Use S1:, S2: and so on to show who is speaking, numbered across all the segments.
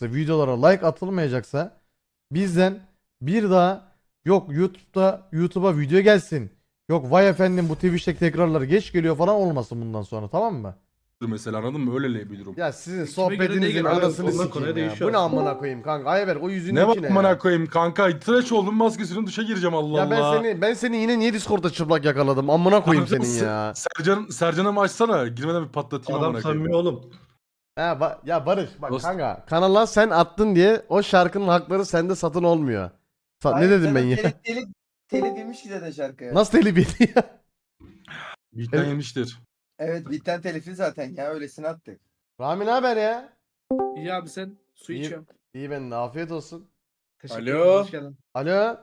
S1: atılmayacaksa, videolara like atılmayacaksa bizden bir daha yok YouTube'da YouTube'a video gelsin. Yok vay efendim bu Twitch'teki tekrarlar geç geliyor falan olmasın bundan sonra tamam mı?
S2: mesela anladın mı? Öyle bir durum.
S1: Ya sizin sohbetinizin
S3: konuya
S1: sikeyim ya. Bu ne amına koyayım kanka? Ayber o yüzünün
S2: Ne bak
S1: içine
S2: amına
S1: ya.
S2: koyayım kanka. Tıraş oldum maskesinin duşa gireceğim Allah
S1: Ya
S2: Allah.
S1: ben seni ben seni yine niye Discord'da çıplak yakaladım? Amına koyayım senin ya.
S2: Sercan, Sercan'a mı açsana? Girmeden bir patlatayım
S3: Adam
S2: amına koyayım.
S3: samimi oğlum.
S1: Ha, ba- ya Barış bak
S2: Dost-
S1: kanka kanala sen attın diye o şarkının hakları sende satın olmuyor. Sa- ne
S4: Hayır
S1: dedim
S4: canım,
S1: ben ya?
S4: Telif, telif, telif yemiş ki zaten şarkı.
S1: Nasıl telif yedi ya?
S2: Bitten
S1: Evet.
S2: yemiştir.
S4: Evet bitten telifli zaten ya öylesine attık.
S1: Rami ne haber ya?
S3: İyi abi sen su
S1: İyi.
S3: içiyorum.
S1: İyi ben de afiyet olsun.
S3: Teşekkür
S5: Alo.
S3: ederim. Hoş geldin.
S1: Alo.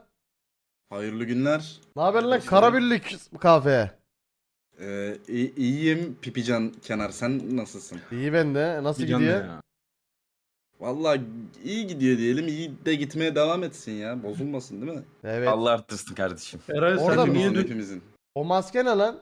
S5: Hayırlı günler.
S1: Ne haber lan?
S5: Hoş
S1: Karabirlik kahve.
S5: Ee, iyi- iyiyim Pipican Kenar. Sen nasılsın?
S1: İyi ben de. Nasıl
S2: Bir can da
S1: gidiyor?
S2: ya.
S5: Vallahi iyi gidiyor diyelim. İyi de gitmeye devam etsin ya. Bozulmasın değil mi?
S1: Evet.
S6: Allah arttırsın kardeşim.
S3: Eray
S1: Orada
S3: sen
S1: mı?
S3: niye
S5: Hepimizin
S3: dün...
S5: hepimizin.
S1: O maske ne lan?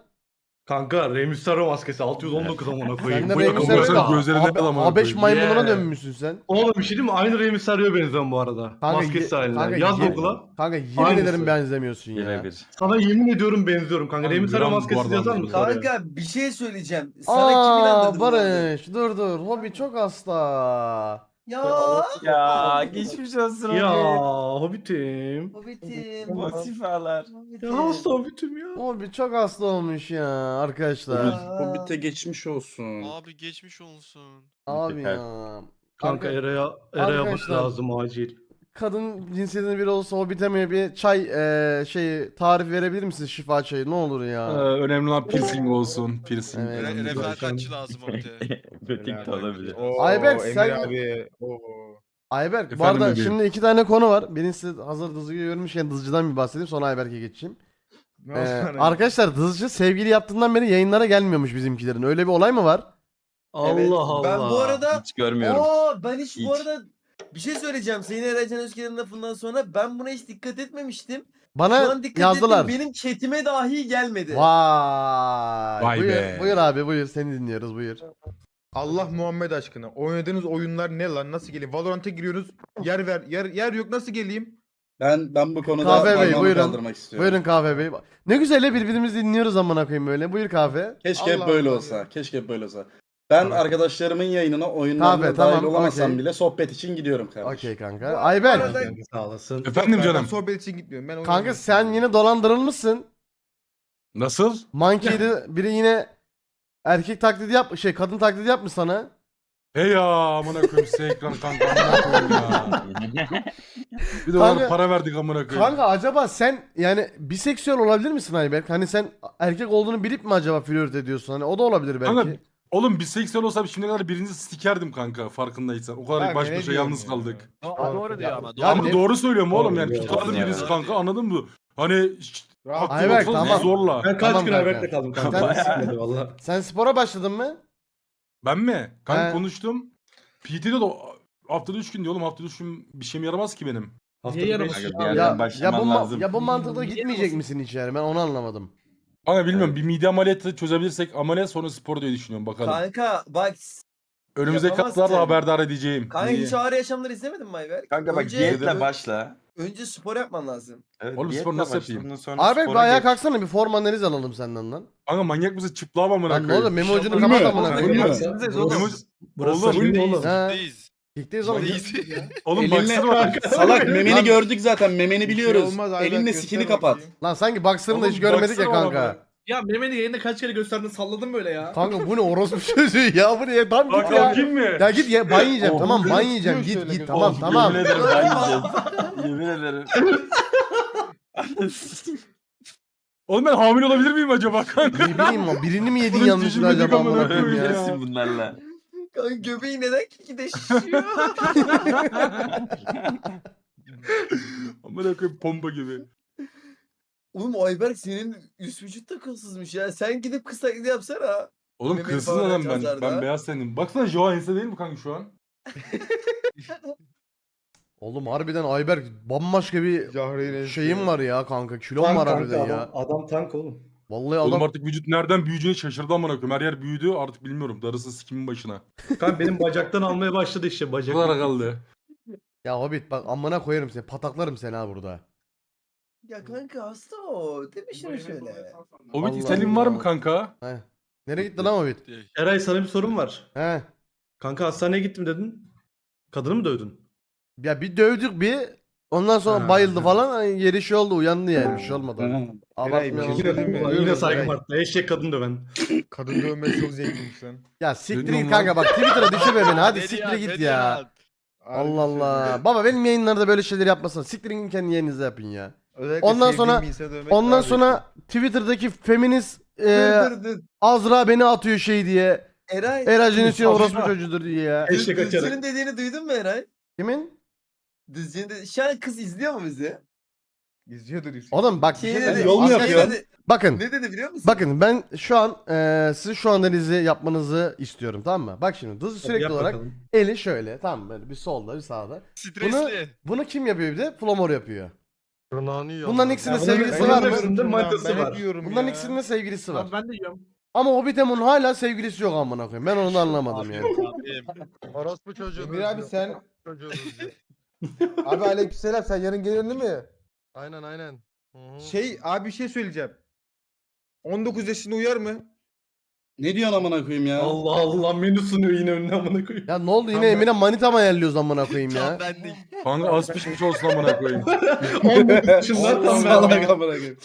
S3: Kanka Rey Mysterio maskesi 619 amına koyayım.
S1: Sen de
S3: Bu yakın
S2: gözlerine
S1: A-
S2: kadar amına
S1: A5
S2: koyayım.
S1: maymununa
S3: Yeah.
S1: dönmüşsün sen.
S3: Oğlum bir şey değil mi? Aynı Rey Mysterio'ya benziyorum bu arada.
S1: Kanka,
S3: Maskesi
S1: ye- kanka,
S3: Yaz
S1: ye-
S3: Google'a.
S1: Kanka yemin
S3: Aynısı.
S1: ederim benzemiyorsun ya.
S6: Birebir.
S3: Sana yemin ediyorum benziyorum kanka.
S2: Gram bu
S3: maskesi
S2: arada
S3: yazar mısın? oraya?
S4: Kanka bir şey söyleyeceğim. Sana kim
S1: Aa
S4: inandırdı bunları?
S1: Barış dur dur. Hobi çok hasta.
S4: Ya.
S6: Ya geçmiş olsun
S3: Ya. Hobbit'im.
S4: Hobbit'im.
S6: Vasifalar.
S3: Ya hasta Hobbit'im ya.
S1: Hobi çok hasta olmuş ya arkadaşlar.
S4: Ya.
S5: Hobbit'e geçmiş olsun.
S7: Abi geçmiş olsun.
S1: Abi ya.
S3: Kanka Eray'a Eray'a bak
S1: Arkadaşlar.
S3: lazım acil.
S1: Kadın cinsiyetinde biri olsa Hobbit'e mi bir çay eee şey tarif verebilir misiniz şifa çayı ne olur
S2: Ee,
S1: ya.
S2: önemli olan piercing olsun. Piercing.
S1: Evet.
S7: Re- refakatçi lazım ortaya.
S6: Betik de olabilir.
S1: Ayberk sen
S8: abi. Oo.
S1: Ayberk bu
S2: Efendim
S1: arada
S2: bebeğim.
S1: şimdi iki tane konu var. Birincisi hazır Dızcı'yı görmüşken Dızcı'dan bir bahsedeyim sonra Ayberk'e geçeyim.
S8: Ne
S1: Ee, arkadaşlar Dızcı sevgili yaptığından beri yayınlara gelmiyormuş bizimkilerin. Öyle bir olay mı var?
S3: Allah
S4: Evet,
S3: Allah.
S4: Ben bu arada
S6: Hiç görmüyorum.
S4: Oo ben hiç, bu
S6: Hiç.
S4: arada bir şey söyleyeceğim. Sayın Eracan Özker'in lafından sonra ben buna hiç dikkat etmemiştim. Şu
S1: Bana
S4: an dikkat
S1: yazdılar.
S4: ettim. Benim chatime dahi gelmedi.
S1: Vay.
S2: Vay
S1: buyur,
S2: be.
S1: buyur abi buyur seni dinliyoruz buyur.
S8: Allah Muhammed aşkına. Oynadığınız oyunlar ne lan? Nasıl geleyim? Valorant'a giriyorsunuz. Yer ver. Yer yer yok. Nasıl geleyim?
S5: Ben ben bu konuda
S1: Kahve Bey,
S5: parmağımı
S1: buyurun.
S5: kaldırmak istiyorum.
S1: Buyurun kahve bey. Ne güzel ya birbirimizi dinliyoruz amına koyayım böyle. Buyur kahve.
S5: Keşke
S8: Allah
S5: hep böyle
S8: Allah
S5: olsa.
S8: ya.
S5: Keşke hep böyle olsa. Ben arkadaşlarımın yayınına oyunlarına
S1: Kahve,
S5: dahil
S1: tamam,
S5: olamasam
S1: okey.
S5: bile sohbet için gidiyorum kardeşim.
S1: Okey kanka.
S4: Arada-
S3: Kanka sağ olasın.
S2: Efendim
S8: Ben
S2: canım.
S8: sohbet için gitmiyorum. Ben
S1: Kanka
S8: oynamıyorum.
S1: sen yine dolandırılmışsın.
S2: Nasıl?
S1: Monkey'de biri yine erkek taklidi yap şey kadın taklidi yapmış sana.
S2: Hey ya amına koyayım size ekran kanka amına koyayım ya. Bir de
S1: Kanka-
S2: ona para verdik amına koyayım.
S1: Kanka acaba sen yani biseksüel olabilir misin Ayberk? Hani sen erkek olduğunu bilip mi acaba flört ediyorsun? Hani o da olabilir belki.
S2: Kanka, Oğlum biseksüel olsam şimdiye kadar birinci sikerdim kanka farkındaysan. O kadar
S8: Kanka,
S2: baş
S8: ne
S2: başa yalnız
S8: ya?
S2: kaldık.
S7: doğru diyor ama.
S1: Ya
S2: Ama
S1: ne-
S2: doğru söylüyorum oğlum
S3: Doğru
S2: yani
S3: diyor.
S2: tutardım birisi kanka anladın mı? Hani şşt,
S8: Rahat-
S2: haklı
S1: Ayberk, tamam.
S2: zorla.
S3: Ben kaç
S1: Tamam
S3: gün
S1: kanka.
S3: Ayberk'te kaldım kanka. Valla.
S1: Sen spora başladın mı?
S2: Ben mi? Kanka
S1: He.
S2: konuştum. PT'de de o- haftada 3 gün diyor oğlum haftada 3 gün bir şeyim yaramaz ki benim.
S3: Haftada
S1: Niye
S3: beş-
S6: bir
S1: Ya,
S6: yerden
S1: ya, bu,
S6: başlaman
S1: ma-
S6: lazım.
S1: ya bu mantıkla gitmeyecek misin içeri? Ben onu anlamadım.
S2: Ama bilmiyorum bir mide ameliyatı çözebilirsek ameliyat sonra spor diye düşünüyorum bakalım.
S4: Kanka bak
S2: Önümüzdeki
S4: yapamazsın.
S2: haftalarda haberdar edeceğim.
S4: kanka
S2: İyi.
S4: hiç ağır yaşamları izlemedin mi Ayberk?
S6: Kanka bak
S4: Önce-
S6: diyetle başla.
S4: Önce spor yapman lazım.
S6: Evet,
S2: Oğlum spor nasıl
S6: başla,
S2: yapayım?
S6: ondan sonra
S1: Ayberk bir
S6: spora
S1: ayağa
S6: geç.
S1: kalksana bir form analiz alalım senden lan.
S2: Kanka manyak mısın çıplağım amına
S1: Lan ne
S2: koyayım.
S1: olur memo ucunu kapat amına koyayım.
S3: Burası, burası
S2: Oğlum,
S3: samimi oğlum.
S1: He.
S7: Deyiz.
S1: Oğlum.
S7: Deyiz.
S2: Oğlum
S5: Elinle-
S2: baksana bak.
S5: Salak memeni
S8: Lan-
S5: gördük zaten. Memeni
S8: Bir şey
S5: biliyoruz.
S8: olmaz, Ayberk,
S5: Elinle
S8: göster
S5: sikini kapat.
S8: bakayım.
S1: Lan sanki boxer'ını da hiç görmedik ya
S2: baksana
S1: kanka.
S2: bana.
S3: Ya Mehmet'i yayında kaç kere gösterdin salladın böyle ya.
S1: Kanka bu ne orospu çocuğu ya bu ne tam
S2: Bak
S1: git ya.
S2: bakayım mı?
S1: Ya git ya ban yiyeceğim
S2: Oh,
S1: tamam ban yiyeceğim git git tamam
S2: Oh,
S1: tamam.
S6: Yemin ederim ben yiyeceğim. Yemin ederim.
S2: Oğlum ben hamile olabilir miyim acaba kanka?
S1: Ne bileyim o birini mi yedin
S2: Oğlum
S1: yanlışlıkla
S2: cicim
S1: acaba amına koyayım ya.
S6: Öleceksin bunlarla.
S4: Kanka göbeği neden kikide şişiyor?
S2: Amına koyayım pompa gibi.
S4: Oğlum Ayberk senin üst vücut da kılsızmış ya. Sen gidip taklidi yapsana.
S2: Oğlum
S4: Memeli
S2: kılsız
S4: falan
S2: adam ben.
S4: açacağız
S2: Ben beyaz tendim. Baksana Johannes'e değil mi kanka şu an?
S1: Oğlum harbiden Ayberk bambaşka bir
S8: Cahreyn
S1: şeyim var ya kanka kilom var harbiden ya.
S3: Adam, adam tank oğlum.
S1: Vallahi
S2: Oğlum
S1: adam
S2: artık vücut nereden büyüyeceğini şaşırdı amına koyayım. Her yer büyüdü artık bilmiyorum. Darısı sikimin başına.
S3: Kanka benim bacaktan almaya başladı işte
S2: Bu
S3: bacak.
S2: kadar kaldı.
S1: ya Hobbit bak amına koyarım seni pataklarım seni ha burada.
S4: Ya kanka hasta o. Deme şunu şöyle.
S2: Hobbit
S1: Allah
S2: İselin var mı
S1: Allah.
S2: kanka?
S1: He. Nereye gitti lan Hobbit?
S3: Eray sana bir sorum var.
S1: He.
S3: Kanka hastaneye gittim dedin. Kadını mı dövdün?
S1: Ya bir dövdük bir ondan sonra
S3: Ha.
S1: bayıldı falan hani yeri şey oldu uyandı yani bir şey olmadı.
S8: Bir şey
S1: Abartmayalım.
S8: söyleyeyim mi?
S3: Yine, yine saygım
S8: Eray.
S3: arttı. Eşek kadın döven.
S8: Kadın dövmesi çok zevkliymiş lan.
S1: Ya siktir git kanka bak Twitter'a düşürme beni hadi siktir git ya.
S8: Harbi
S1: Allah Allah. Baba benim yayınlarda böyle şeyler yapmasın. Siktirin gidin kendi yayınınızda yapın ya.
S8: Özellikle
S1: Ondan
S8: sevdiğim
S1: sonra-
S8: bir insanı dövmek
S1: Ondan
S8: daha
S1: sonra Twitter'daki feminist e. Azra beni atıyor şey diye.
S4: Eray.
S1: Eracın için orospu çocuğudur diye ya.
S3: Eşek açarak.
S4: Düzcünün dediğini duydun mu Eray?
S1: Kimin?
S4: Düzcünün dedi. Şu an kız izliyor mu bizi?
S8: İzliyordur yüksek.
S1: Oğlum bak bir
S4: Şey
S1: şey
S4: dedi.
S1: söyleyeyim.
S3: yol mu yapıyor?
S4: dedi,
S1: Bakın.
S4: Ne dedi biliyor musun?
S1: Bakın ben şu an e, sizin şu analizi yapmanızı istiyorum tamam mı? Bak şimdi Dızı sürekli
S3: Yap
S1: olarak
S3: bakalım.
S1: eli şöyle tamam mı? böyle bir solda bir sağda.
S7: Stresli.
S1: Bunu kim yapıyor bir de? Flomor yapıyor. Bunların ikisinin
S3: Ya bunların-
S1: sevgilisi var mı?
S3: manitası
S8: Ben hep
S1: Bunların
S8: ya.
S1: ikisinin de sevgilisi var.
S3: ben de yiyorum.
S1: Ama Hobbitemon'un hala sevgilisi yok amına koyayım. Ben onu da anlamadım yani.
S9: Orospu çocuğu.
S8: Emir abi sen... Abi aleykümselam sen yarın geliyorsun değil mi?
S9: Aynen aynen. Hı hı.
S8: Şey abi bir şey söyleyeceğim. 19 yaşında uyar mı?
S5: Ne diyorsun amına koyayım ya?
S3: Allah Allah menü sunuyor yine önüne amına koyayım.
S1: Ya ne oldu yine
S8: Tamam.
S1: Emine manita mı ayarlıyoruz amına koyayım
S7: Tam
S1: ya?
S7: bendik.
S2: Kanka az pişmiş olsun amına koyayım.
S3: 19 yaşında tam ben.
S5: amına koyayım.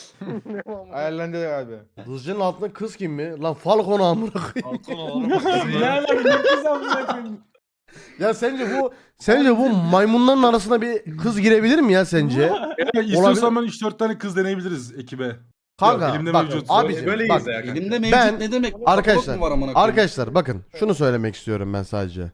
S8: Ayarlandı abi.
S1: Dızcının altında kız kim mi? Lan Falcon amına koyayım.
S7: Balkon olalım.
S3: Ne alaka ne kız amına koyayım.
S1: Ya sence bu sence bu maymunların arasına bir kız girebilir mi ya sence?
S2: İstiyorsan ben 3-4 tane kız deneyebiliriz ekibe.
S1: Kanka
S2: elimde
S1: bak
S2: mevcut.
S1: abicim
S3: Böyle
S1: bak
S3: ya kanka.
S5: Elimde mevcut
S1: Ben-
S5: ne demek?
S1: arkadaşlar,
S5: Çok mu var amına koyayım?
S1: Arkadaşlar bakın şunu söylemek istiyorum ben sadece.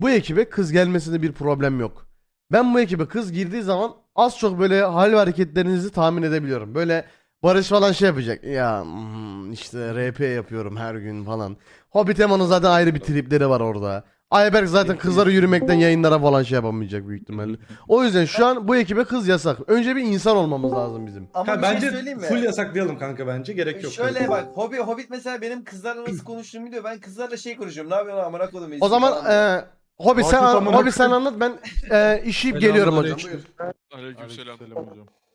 S1: Bu ekibe kız gelmesinde bir problem yok. Ben bu ekibe kız girdiği zaman az çok böyle hal ve hareketlerinizi tahmin edebiliyorum. Böyle Barış falan şey yapacak. Ya hmm, işte RP yapıyorum her gün falan. Hobbit Eman'ın zaten ayrı bir tripleri var orada. Ayberk zaten kızları yürümekten yayınlara falan şey yapamayacak büyük ihtimalle. O yüzden şu an bu ekibe kız yasak. Önce bir insan olmamız lazım bizim.
S4: Ama
S3: Kanka,
S4: bir şey
S3: bence
S4: söyleyeyim mi?
S3: full yasaklayalım kanka bence gerek yok.
S4: Şöyle
S3: kanka.
S4: bak Hobbit, Hobbit mesela benim kızlarla nasıl konuştuğumu biliyor. Ben kızlarla şey konuşuyorum. Ne yapıyorsun amına koydum.
S1: O zaman e, Hobbit sen,
S2: amına
S1: Hobbit sen anlat ben e, işeyip geliyorum hocam.
S7: Aleykümselam.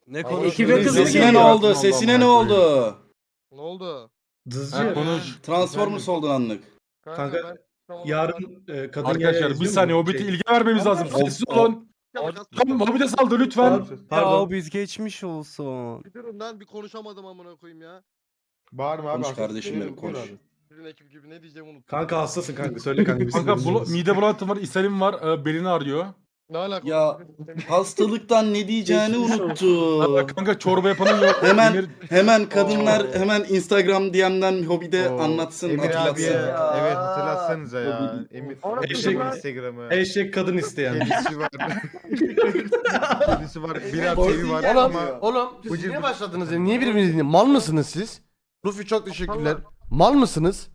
S9: Ne
S3: Ekibe
S9: konuşuyorsun?
S3: kız mı
S5: Sesine ne
S3: geliyor?
S5: oldu? Sesine ne oldu?
S9: Ne oldu?
S3: Dızcı.
S5: Transformers oldun anlık.
S3: Kanka,
S9: ben- tamam.
S3: Yarın e, kadın
S2: Arkadaşlar bir saniye? Hobbit'e
S3: Şey-
S2: ilgi vermemiz lazım.
S3: Of,
S2: Sessiz
S3: of.
S2: olun. Tamam Hobbit'e saldı lütfen.
S3: Pardon.
S9: biz geçmiş olsun. Bir durun lan bir konuşamadım amına koyayım ya.
S8: Bağırma abi.
S5: Konuş kardeşim benim, konuş.
S9: Sizin ekip gibi ne diyeceğimi unuttum.
S3: Kanka hastasın kanka söyle kanka. biz
S2: Kanka
S3: dinliyoruz.
S2: mide bulantım var, ishalim var, e, belini ağrıyor.
S9: Ne alaka?
S5: Ya hastalıktan ne diyeceğini unuttu.
S2: Kanka çorba yapanın yok.
S5: Hemen- Hemen kadınlar hemen Instagram DM'den Hobide
S8: Oo,
S5: anlatsın,
S8: Emir
S5: hatırlatsın.
S4: Ya.
S8: evet hatırlatsanıza ya. Emir
S3: Eşek-
S8: Instagram'ı.
S3: Eşek kadın isteyen.
S8: Kedisi var. Kedisi var. Bir abi evi var
S1: Oğlum,
S8: ama
S1: oğlum siz
S8: Bıcır
S1: niye
S8: bıcır.
S1: başladınız ya? Niye birbirinizi dinliyorsunuz? Mal mısınız siz? Rufi çok teşekkürler. Mal mısınız?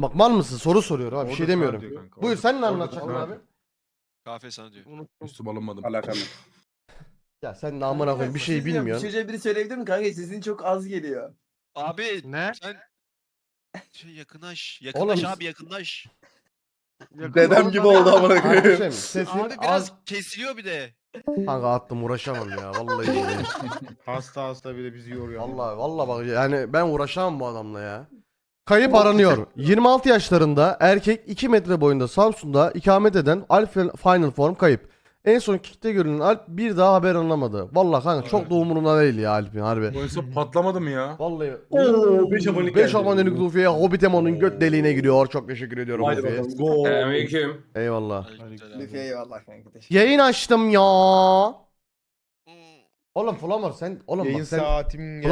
S1: Bak mal mısın? Soru soruyorum abi bir şey demiyorum.
S8: diyor kanka,
S1: Buyur
S8: orada-
S1: sen ne
S8: orada
S1: anlatacaksın abi?
S8: diyor.
S7: Kahve sana diyor.
S2: Üstüm alınmadım.
S5: Alakam yok.
S1: Ya sen de amına koyayım bir şey
S4: diyeceğim,
S1: bilmiyorsun.
S4: Bir çocuğa biri söyleyebilir mi kanka? Sesin çok az geliyor.
S7: Abi
S9: Ne?
S7: sen şey yakınlaş. Yakınlaş
S1: Oğlum-
S7: abi yakınlaş.
S5: Dedem gibi oldu amına koyayım.
S1: Kardeşim sesin
S7: Abi biraz
S1: az.
S7: kesiliyor bir de.
S1: Kanka attım uğraşamam ya vallahi. billahi.
S8: Hasta hasta bir de bizi yoruyor.
S1: vallahi vallahi bak yani ben uğraşamam bu adamla ya. Kayıp aranıyor. 26 yaşlarında erkek 2 metre boyunda Samsun'da ikamet eden Alp Final Form kayıp. En son kickte görülen Alp bir daha haber anlamadı. Vallahi kanka çok da umurumda değil ya Alp'in harbi.
S2: Bu hesap patlamadı mı ya?
S1: Vallahi.
S3: Oo 5 abonelik
S1: 5
S3: geldi.
S1: abonelik Luffy'ye Hobbit Emon'un göt deliğine giriyor. Çok teşekkür ediyorum
S3: Haydi
S1: Luffy'ye.
S3: bakalım. Go.
S1: Eyvallah.
S7: Aleykümselam.
S4: Lütfen eyvallah kanka. teşekkür
S1: Yayın açtım ya.
S7: Hmm.
S1: Oğlum Flamor sen oğlum
S8: Yayın
S1: bak sen
S8: saatim geldi.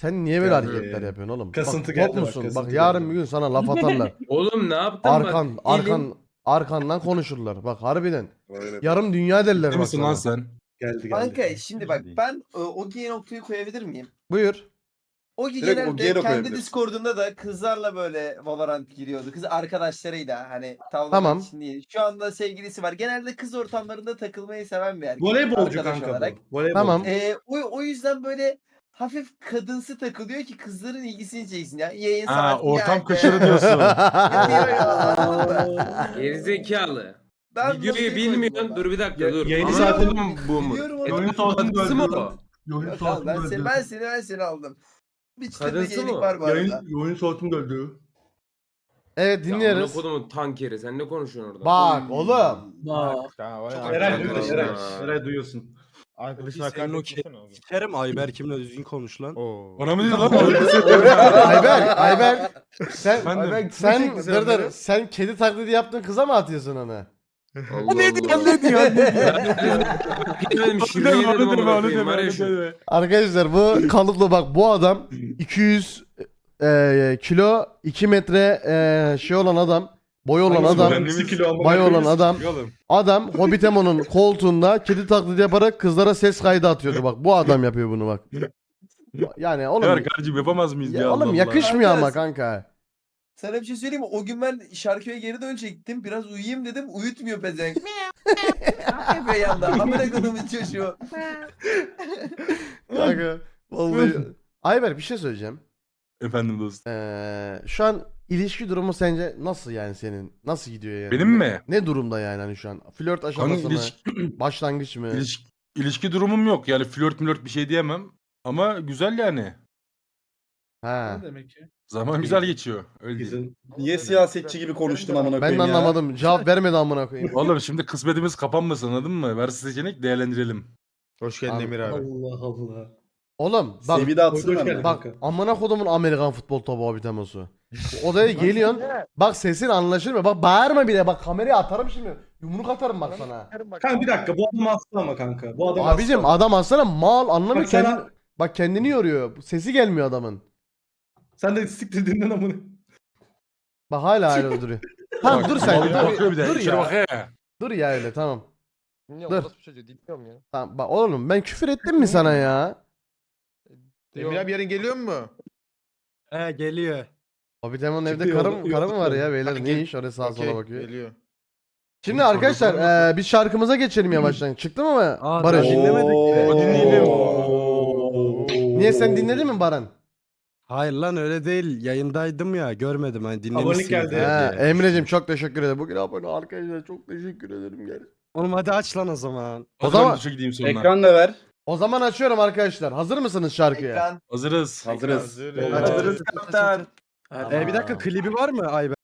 S1: Sen niye böyle hareketler yapıyorsun oğlum?
S3: Kasıntı
S1: bak,
S3: geldi bak,
S1: musun? Bak,
S3: kasıntı
S1: yarın
S3: geldi.
S1: bir gün sana laf atarlar.
S10: Oğlum ne yaptın
S1: arkan
S10: bak.
S1: arkan arkandan konuşurlar. Bak harbiden.
S5: Öyle.
S1: Yarım dünya derler bak
S2: misin
S1: sana.
S2: lan sen?
S3: Geldi geldi.
S4: Kanka şimdi bak ben e, Ogi'ye noktayı koyabilir miyim?
S1: Buyur.
S4: Ogi
S5: Direkt
S4: genelde
S5: Ogi'ye de
S4: kendi. Discord'unda da kızlarla böyle Valorant giriyordu. Kız arkadaşlarıyla hani tavlamak
S1: Tamam.
S4: için değil. Şu anda sevgilisi var. Genelde kız ortamlarında takılmayı seven bir erkek.
S3: Voleybolcu
S4: arkadaş
S3: kanka
S4: olarak.
S3: bu. Voleybolcu.
S1: Tamam.
S4: Ee, o, o yüzden böyle hafif kadınsı takılıyor ki kızların ilgisini çeksin ya. Yayın saati
S2: ortam
S4: geldi.
S2: kaşarı diyorsun.
S4: Ya?
S10: Gerizekalı.
S4: Ben
S10: Videoyu bilmiyorsun. Dur bir dakika
S2: Ya-
S10: dur.
S2: yayını
S10: Ama-
S2: mi bu mu?
S4: Biliyorum onu.
S2: Yayını
S10: Kadınsı mı o?
S4: Ya tamam, ben seni ben seni ben seni aldım. Bir
S10: Kadınsı mı?
S4: var bu arada.
S3: Yayın saatim geldi.
S1: evet
S10: Ya
S1: dinliyoruz.
S10: amına kodumun tankeri. Sen ne konuşuyorsun orada?
S1: Bak oğlum.
S8: Ya,
S10: Çok
S8: arkadaş.
S3: Eray duyuyorsun. Eray. Eray duyuyorsun.
S8: Arkadaşın
S9: Senin
S8: hakaret
S9: o
S8: etsene oğlum.
S9: Kerem Ayber kimle düzgün konuş lan.
S8: Oo.
S2: Bana mı dedin lan?
S1: Ayber, Ayber. Sen
S2: Ben de-
S8: Ayber,
S1: sen
S8: çekti
S1: dır dır,
S8: onları?
S1: sen kedi taklidi yaptın kıza mı atıyorsun onu?
S10: Allah ne diyorsun ne diyorsun? Dedim şirmeyi dedim amına koyayım. Var ya şu.
S1: Arkadaşlar bu kalıplı bak bu adam 200 e, kilo 2 metre e, şey olan adam boy olan adam
S3: kilo
S1: bay olan adam adam Hobbitemo'nun koltuğunda kedi taklidi yaparak kızlara ses kaydı atıyordu bak bu adam yapıyor bunu bak. Yani oğlum
S2: Ya kardeşim yapamaz mıyız ya?
S1: ya, oğlum
S2: Allah.
S1: yakışmıyor ama
S4: Arkadaş-
S1: kanka.
S4: Sana bir şey söyleyeyim mi? O gün ben şarkıya geri dönecektim. Biraz uyuyayım dedim. Uyutmuyor pezevenk. Efe yanda. Amına kodumun çocuğu.
S1: Kanka vallahi. Ayber bir şey söyleyeceğim.
S2: Efendim dostum.
S1: Ee, şu an ilişki durumu sence nasıl yani senin? Nasıl gidiyor yani?
S2: Benim mi?
S1: Ne durumda yani hani şu an? Flört aşaması
S2: Kanka
S1: mı? Başlangıç mı?
S2: iliş- ilişki durumum yok. Yani flört mülört bir şey diyemem. Ama güzel yani.
S1: Ha.
S3: demek ki?
S2: Zaman güzel geçiyor. Öyle.
S3: Güzel.
S5: Niye siyasetçi gibi konuştun amına
S1: Ben
S5: koyayım
S1: de
S5: ya?
S1: anlamadım. Cevap vermedi amına koyayım.
S2: Oğlum şimdi kısmetimiz kapanmasın anladın mı? Versi seçenek değerlendirelim.
S8: Hoş geldin
S1: Abi,
S8: Emir abi.
S3: Allah Allah.
S1: Oğlum bak
S5: Sevi de atsın
S3: Hoş
S5: bana.
S3: geldin.
S1: bak amına kodumun Amerikan futbol topu abi teması. Odaya geliyorsun. bak sesin anlaşılmıyor. Bak bağırma bile. Bak kameraya atarım şimdi. Yumruk atarım bak sana.
S3: Kanka bir dakika bu adam hasta ama kanka. Bu adam
S1: Abicim
S3: hasta.
S1: adam aslında mal anlamıyor.
S3: Bak sana-
S1: Kendini, bak kendini yoruyor. Sesi gelmiyor adamın.
S3: Sen de siktir dinlen amına.
S1: Bak hala öyle duruyor. Tamam dur sen.
S2: bak- bakıyor bir
S1: Dur,
S2: de.
S1: dur
S2: İçeri
S1: ya.
S2: bakıyor ya.
S1: Dur ya öyle tamam.
S9: Dinliyorum,
S1: Dur.
S9: orospu çocuğu, dinliyorum ya.
S1: Tamam bak oğlum ben küfür ettim mi sana ya?
S8: Emir abi yarın geliyor mu?
S9: He geliyor.
S1: Abi Demon evde
S3: Çıkıyor,
S1: karım
S3: yok,
S1: karı mı var ya beyler? Ne iş oraya sağa sola bakıyor.
S8: Geliyor.
S1: Şimdi
S2: Oğlum,
S1: arkadaşlar eee, bir şarkımıza geçelim yavaştan. Çıktı mı
S9: Aa,
S1: Barış?
S9: daha dinlemedik
S2: dinleyelim.
S1: Niye sen dinledin mi Baran?
S9: Hayır lan öyle değil. Yayındaydım ya görmedim hani dinlemişsiniz.
S3: geldi.
S9: diye.
S1: He, Emre'cim çok teşekkür ederim. Bugün abone arkadaşlar çok teşekkür ederim. gel.
S9: Oğlum hadi aç lan o zaman.
S1: O
S2: O
S1: zaman-
S2: zaman duşa gideyim sonra.
S5: Ekran da ver.
S1: O zaman açıyorum arkadaşlar. Hazır mısınız şarkıya?
S4: Ekran.
S2: Hazırız.
S5: Hazırız.
S8: Hazırız.
S10: Hazırız kaptan.
S9: Ee, bir dakika klibi var mı Ayber?